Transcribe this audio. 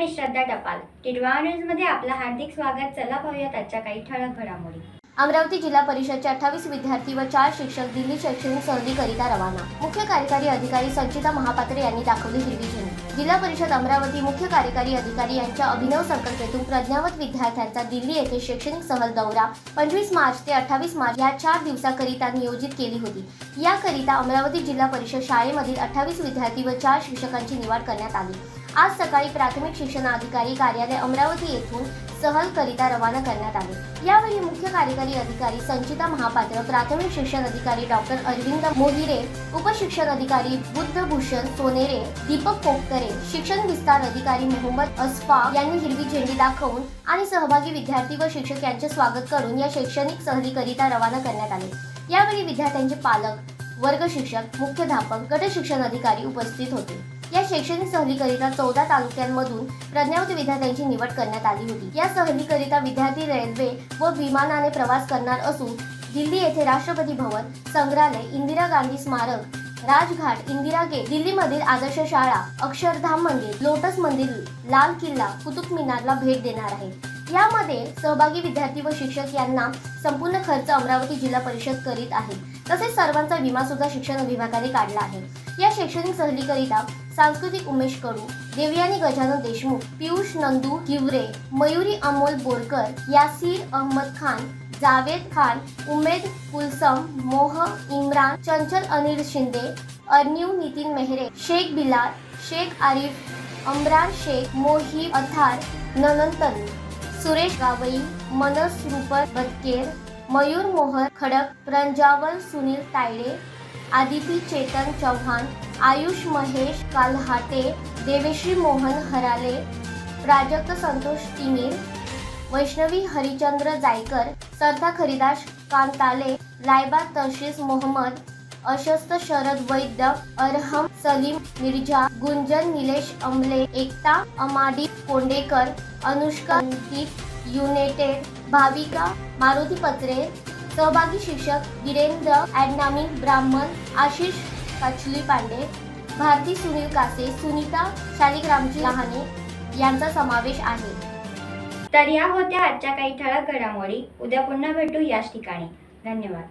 मी श्रद्धा टपाल. टिडवा न्यूजमध्ये आपलं हार्दिक स्वागत. चला पाहूयात आजच्या काही ठळक घडामोडी. अमरावती जिल्हा परिषदचे अठ्ठावीस विद्यार्थी व चार शिक्षक दिल्ली शैक्षणिक सहलीकरिता रवाना. मुख्य कार्यकारी अधिकारी संचिता महापात्रे यांनी दाखवली हिरवी झेंडी. जिल्हा परिषद अमरावती मुख्य कार्यकारी अधिकारी यांच्या अभिनव संकल्पेतून प्रज्ञावत विद्यार्थ्यांचा दिल्ली येथे शैक्षणिक सहल दौरा पंचवीस मार्च ते अठ्ठावीस मार्च या चार दिवसाकरिता नियोजित केली होती. याकरिता अमरावती जिल्हा परिषद शाळेमधील अठ्ठावीस विद्यार्थी व चार शिक्षकांची निवड करण्यात आली. आज सकाळी प्राथमिक शिक्षण अधिकारी कार्यालय अमरावती येथून सहलकरिता रवाना करण्यात आले. यावेळी मुख्य कार्यकारी अधिकारी संचिता महापात्र प्राथमिक शिक्षण अधिकारी डॉक्टर अरविंद मोहिरे उपशिक्षण अधिकारी बुद्धभूषण सोनेरे दीपक कोपकरे शिक्षण विस्तार अधिकारी मोहम्मद अस्फा यांनी हिरवी झेंडी दाखवून आणि सहभागी विद्यार्थी व शिक्षक यांचे स्वागत करून या शैक्षणिक सहलीकरिता रवाना करण्यात आले. यावेळी विद्यार्थ्यांचे पालक वर्ग शिक्षक मुख्याध्यापक गट शिक्षण अधिकारी उपस्थित होते. या शैक्षणिक सहलीकरिता चौदा तालुक्यांमधून प्रज्ञावत विद्यार्थ्यांची निवड करण्यात आली होती. या सहलीकरिता विद्यार्थी रेल्वे व विमानाने प्रवास करणार असून दिल्ली येथे राष्ट्रपती भवन संग्रहालय इंदिरा गांधी स्मारक राजघाट इंदिरा गेट दिल्लीमधील आदर्श शाळा अक्षरधाम मंदिर लोटस मंदिर लाल किल्ला कुतुब मिनारला भेट देणार आहे. यामध्ये सहभागी विद्यार्थी व शिक्षक यांना संपूर्ण खर्च अमरावती जिल्हा परिषद करीत आहे. तसेच सर्वांचा विमा सुद्धा शिक्षण विभागाने काढला आहे. या शैक्षणिक सहलीकरिता सांस्कृतिक उमेश कडू देवयानी गजानन देशमुख पियुष नंदू हिवरे मयुरी अमोल बोरकर यासीर अहमद खान जावेद खान उमेद कुलसम मोह इम्रान चंचल अनिल शिंदे अर्न्यू नितीन मेहरे शेख बिलाल शेख आरिफ अमरान शेख मोही अथार ननंतन सुरेश गावई मनस रुपर बदकेर मयूर मोहर खडक प्रंजावल सुनील तायडे आदिती चेतन चव्हाण आयुष महेश कालहाटे देवेश्री मोहन हराले प्राजक्त संतोष तिमीर वैष्णवी हरिचंद्र जायकर सरथा खरिदास कांताले लायबा तशीस मोहम्मद अशस्त शरद वैद्य अरहम सलीम मिर्झा गुंजन निलेश अमले एकता अमाडी कोंडेकर अनुष्का युनायटेड भाविका मारुती पत्रे सहभागी शिक्षक वीरेंद्र ॲडनामी ब्राह्मण आशिष काचली पांडे भारती सुनील कासे सुनीता शालिग्रामची लहाने यांचा समावेश आहे. तर या होत्या आजच्या काही ठळक घडामोडी. उद्या पुन्हा भेटू याच ठिकाणी. धन्यवाद.